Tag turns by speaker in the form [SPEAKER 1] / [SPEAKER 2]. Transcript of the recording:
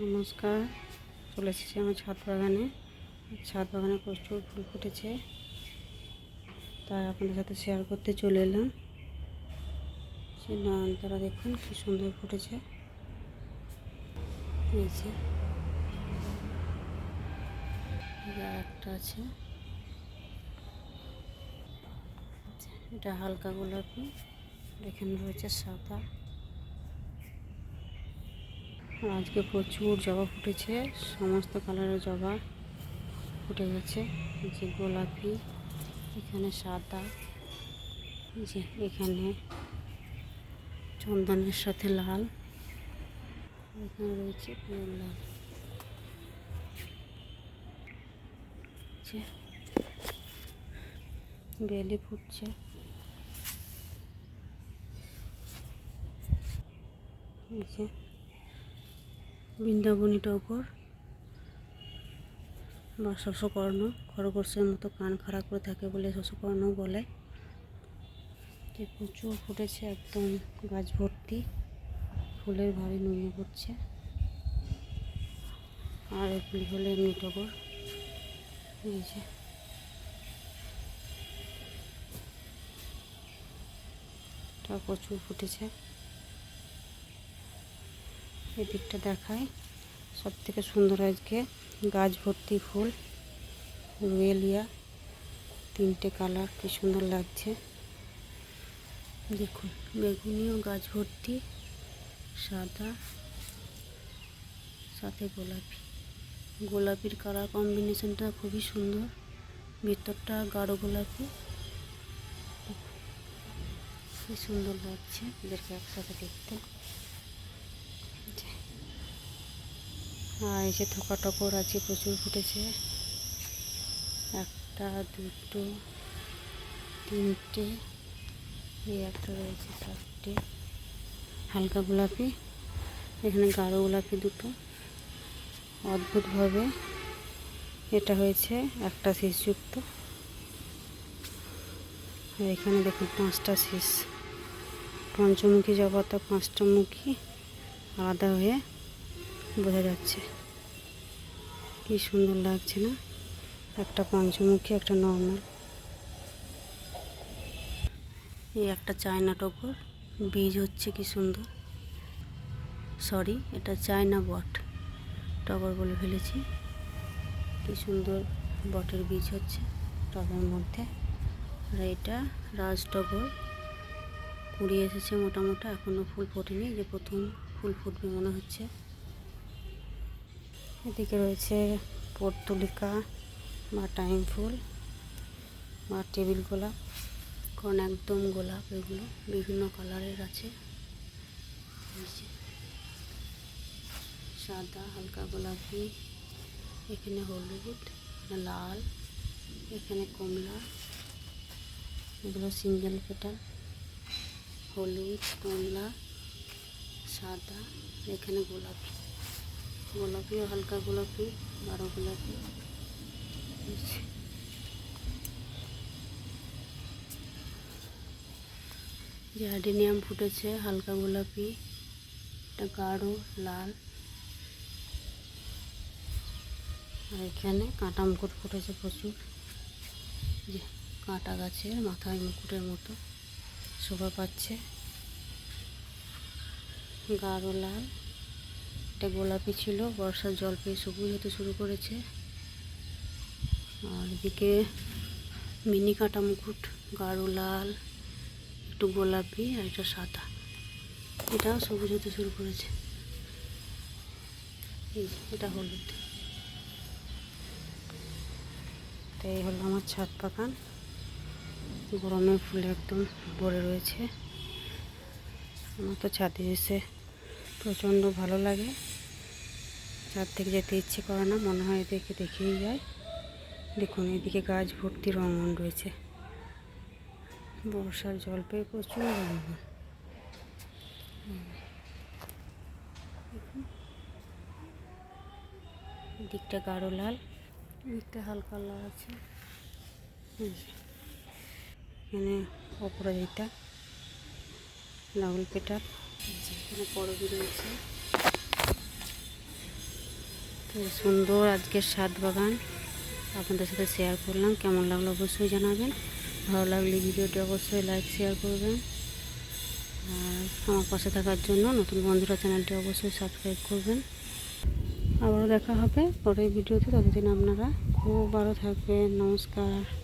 [SPEAKER 1] নমস্কার, চলে এসেছি আমার ছাদ বাগানে। ছাদ বাগানে প্রচুর ফুল ফুটেছে, তাই আপনাদের সাথে শেয়ার করতে চলে এলাম। সে নয়নতারা দেখুন কি সুন্দর ফুটেছে। এই একটা আছে। এটা হালকা গোলাপি, এখানে রয়েছে সাদা। আজকে প্রচুর জবা ফুটেছে, সমস্ত কালারের জবা ফুটে গেছে। যে গোলাপি, এখানে সাদা যে এখানে চন্দনের সাথে লাল, এখানে রয়েছে লাল। বেলি ফুটছে। এই যে বৃন্দাবনী টগর বা শশকর্ণ খরগোশের মতো কান খাড়া করে থাকে বলে শশকর্ণ বলে। যে প্রচুর ফুটেছে একদম গাছ ভর্তি, ফুলের ভাবে নুয়ে পড়ছে। আর এগুলি হলো এমনি টগর এই প্রচুর ফুটেছে। এদিকটা দেখায়। সব থেকে সুন্দর আজকে গাছ ভর্তি ফুল, রুয়েলিয়া, তিনটে কালার, কি সুন্দর লাগছে। দেখুন, বেগুনিও গাছ ভর্তি, সাদা, সাথে গোলাপি। গোলাপির কালার কম্বিনেশনটা খুবই সুন্দর, ভিতরটা গাঢ় গোলাপি। কি সুন্দর লাগছে, এদেরকে একসাথে দেখতে আর এই যে থোকা টকর আছে, প্রচুর ফুটেছে। একটা, দুটো, তিনটে, এই একটা রয়েছে, চারটে। হালকা গোলাপি, এখানে গাঢ় গোলাপি দুটো। অদ্ভুতভাবে এটা হয়েছে একটা শীষযুক্ত আর এখানে দেখুন, পাঁচটা শীষ পঞ্চমুখী জবাতা পাঁচটা মুখী, আলাদা হয়ে বোঝা যাচ্ছে। কি সুন্দর লাগছে না? একটা পঞ্চমুখী, একটা নর্মাল এই একটা চায়না টগর বীজ হচ্ছে কি সুন্দর। সরি এটা চায়না বট। টগর বলে ফেলেছি। কি সুন্দর বটের বীজ হচ্ছে টবের মধ্যে। আর এটা রাজ টগর কুড়ি এসেছে মোটামোটা এখনও ফুল ফোটেনি। যে প্রথম ফুল ফুটবে মনে হচ্ছে। এদিকে রয়েছে পর্তুলিকা বা টাইম ফুল বা টেবিল গোলাপ, কারণ একদম গোলাপ এগুলো, বিভিন্ন কালারের আছে। সাদা, হালকা গোলাপি, এখানে হলুদ লাল, এখানে কমলা, এগুলো সিঙ্গেল পেটাল হলুদ, কমলা, সাদা, এখানে গোলাপি। গোলাপিও হালকা গোলাপি গাঢ় গোলাপি। জার্ডিনিয়াম ফুটেছে, হালকা গোলাপি এটা গাঢ়, লাল। আর এখানে কাঁটা মুকুট ফুটেছে প্রচুর। যে কাঁটা গাছের মাথায় মুকুটের মতো শোভা পাচ্ছে। গাঢ় লাল। এটা গোলাপি ছিল, বর্ষার জল পেয়ে সবুজ হতে শুরু করেছে। আর এদিকে মিনি কাঁটা মুকুট গাঢ় লাল, একটু গোলাপি আর এটা সাদা। এটাও সবুজ হতে শুরু করেছে। এই এটা হলুদ। তো এই হলো আমার ছাদ বাগান। গরমের ফুলে একদম ভরে রয়েছে। আমার তো ছাদে এসে প্রচণ্ড ভালো লাগে। ছাদ থেকে যেতে ইচ্ছে করে না, মনে হয় এদিকে দেখেই যায়। দেখুন, এদিকে গাছ ভর্তি রঙন রয়েছে। বর্ষার জল পেয়ে প্রচুর রঙন দিকটা গাঢ় লাল, দিকটা হালকা লাল আছে। এখানে অপরাজিতা লাউল পেটার এখানে পরবি রয়েছে। সুন্দর আজকের সাত বাগান। আপনাদের সাথে শেয়ার করলাম, কেমন লাগল অবশ্যই জানাবেন। ভালো লাগলে ভিডিওটি অবশ্যই লাইক শেয়ার করবেন। আর আমার পাশে থাকার জন্য নতুন বন্ধুরা চ্যানেলটি অবশ্যই সাবস্ক্রাইব করবেন। আবারও দেখা হবে পরের ভিডিওতে, ততদিন আপনারা খুব ভালো থাকবেন, নমস্কার।